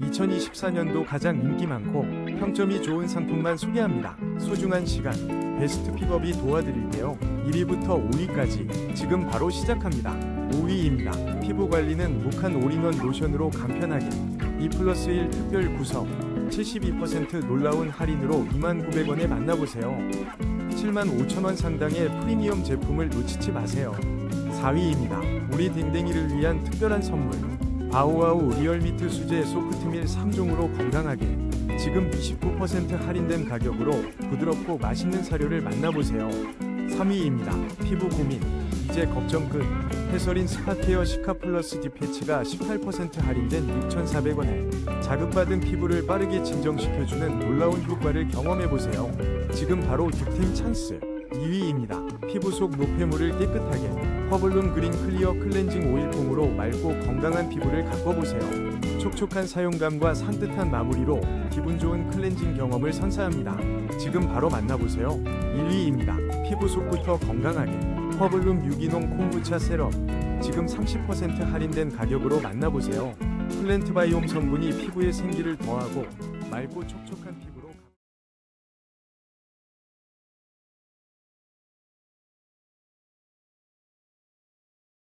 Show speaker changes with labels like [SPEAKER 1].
[SPEAKER 1] 2024년도 가장 인기 많고 평점이 좋은 상품만 소개합니다. 소중한 시간, 베스트 픽업이 도와드릴게요. 1위부터 5위까지 지금 바로 시작합니다. 5위입니다. 피부 관리는 무칸 올인원 로션으로 간편하게 2 플러스 1 특별 구성 72% 놀라운 할인으로 29,900원에 만나보세요. 75,000원 상당의 프리미엄 제품을 놓치지 마세요. 4위입니다. 우리 댕댕이를 위한 특별한 선물. 바오아우 리얼미트 수제 소프트밀 3종으로 건강하게. 지금 29% 할인된 가격으로 부드럽고 맛있는 사료를 만나보세요. 3위입니다. 피부 고민. 이제 걱정 끝. 해설인 스파케어 시카 플러스 디패치가 18% 할인된 6,400원에 자극받은 피부를 빠르게 진정시켜주는 놀라운 효과를 경험해보세요. 지금 바로 득템 찬스. 2위입니다. 피부 속 노폐물을 깨끗하게 퍼블룸 그린 클리어 클렌징 오일 폼으로 맑고 건강한 피부를 가꿔보세요. 촉촉한 사용감과 산뜻한 마무리로 기분 좋은 클렌징 경험을 선사합니다. 지금 바로 만나보세요. 1위입니다. 피부 속부터 건강하게 퍼블룸 유기농 콤부차 세럼 지금 30% 할인된 가격으로 만나보세요. 플랜트 바이옴 성분이 피부에 생기를 더하고 맑고 촉촉한 피